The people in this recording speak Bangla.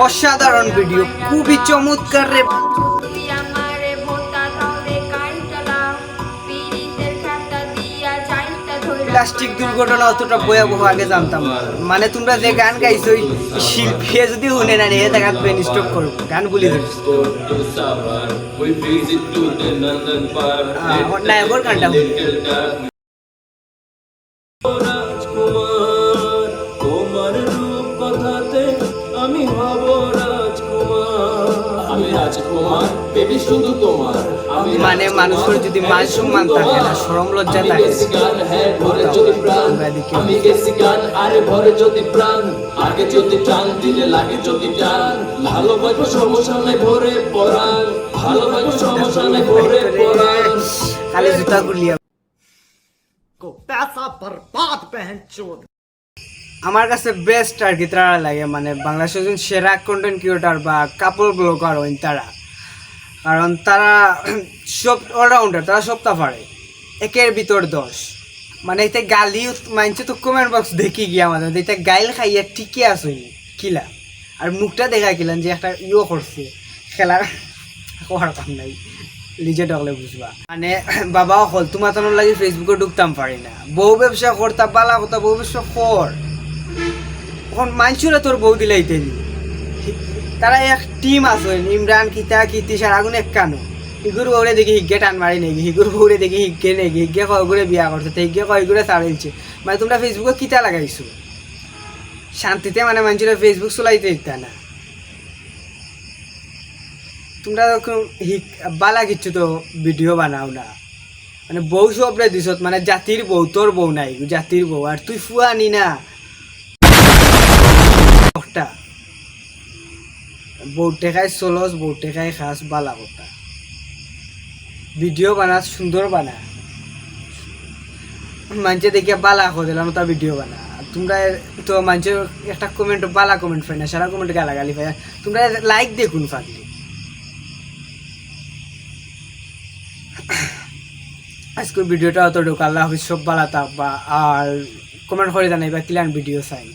অসাধারণ ভিডিও খুবই চমৎকার রে প্লাস্টিক দুর্ঘটনা অতটা ভয়াবহ আগে জানতাম মানে তোমরা যে গান গাইছো ওই শিল্পী যদি শুনে না নিয়ে দেখা ব্রেন স্টক করব গান বলি ধরিস Let's রাজকুমার বেবি শুধু তোমার আমি মানে মানুষের যদি মান সম্মান থাকে না সরম লজ্জা আমি থাকে গেছি গান হ্যাঁ ভরে যদি প্রাণ আমরা দেখি। আমি গেছি গান আরে ভরে যদি প্রাণ আগে যদি টান দিলে লাগে যদি টান ভালোবাসবো সমস্যা নাই ভরে পরাণ ভালোবাসবো সমস্যা নাই ভরে পরাণ খালি জুতা গুলিয়া को पैसा बर्बाद पहन चोद আমার কাছে বেস্ট আর কি, তারা লাগে মানে বাংলাদেশের একজন সেরা কন্টেন্ট ক্রিয়েটার বা কাপল ব্লগার হইন তারা। কারণ তারা সব অলরাউন্ডার তারা সবটা পারে। একের ভিতর দশ। মানে এতে গালি মানছে তো কমেন্ট বক্স দেখি গিয়ে আমাদের এতে গাইল খাইয়া ঠিকই আসই কিলা আর মুখটা দেখা কিলাম যে একটা ইয়ে করছে। খেলার করার কাম নাই। নিজে ডকলে বুঝবা। মানে বাবা হল, তোমার লাগে ফেসবুকে ঢুকতাম পারি না। বউ ব্যবসা করতা, বালা কথা, বউ ব্যবসা কর। এখন তোর বউ দিলাইতে নি তারা এক টিম আছে, ইমরান, কিতা কিতি সার, আগুন এক কানো। হিগুর বউরে দেখি হিগে টান মারি নেগি হিগুর বউরে দেখি হিগে নেগি হিগে কয় করে বিয়া করছে, তো হিগে কয় করে ছাড়িলছে মানে তোমরা ফেসবুকে কিতা লাগাইছো? শান্তিতে মানে মানুষেরা ফেসবুক চলাইতে দিতা না। তোমরা বালা কিচ্ছু তো ভিডিও বানাও না। মানে বউ সবরে দিছত মানে জাতির বউ তোর বউ নাই জাতির বউ, আর তুই ফুয়া নি। চলস খাস বালা ভিডিও বানাস সুন্দর বানা মানুষে বালা দিলাম ভিডিও বানা। তোমরা তো মানুষের একটা কমেন্ট বালা কমেন্ট পাই না, সারা কমেন্ট তোমরা লাইক দেখুন ফাঁকলি আজকের ভিডিওটা আল্লাহ হাফিজ, সব বালা থাকবা আর কমেন্ট করে জানাইবা ক্লিয়ার ভিডিও চাই।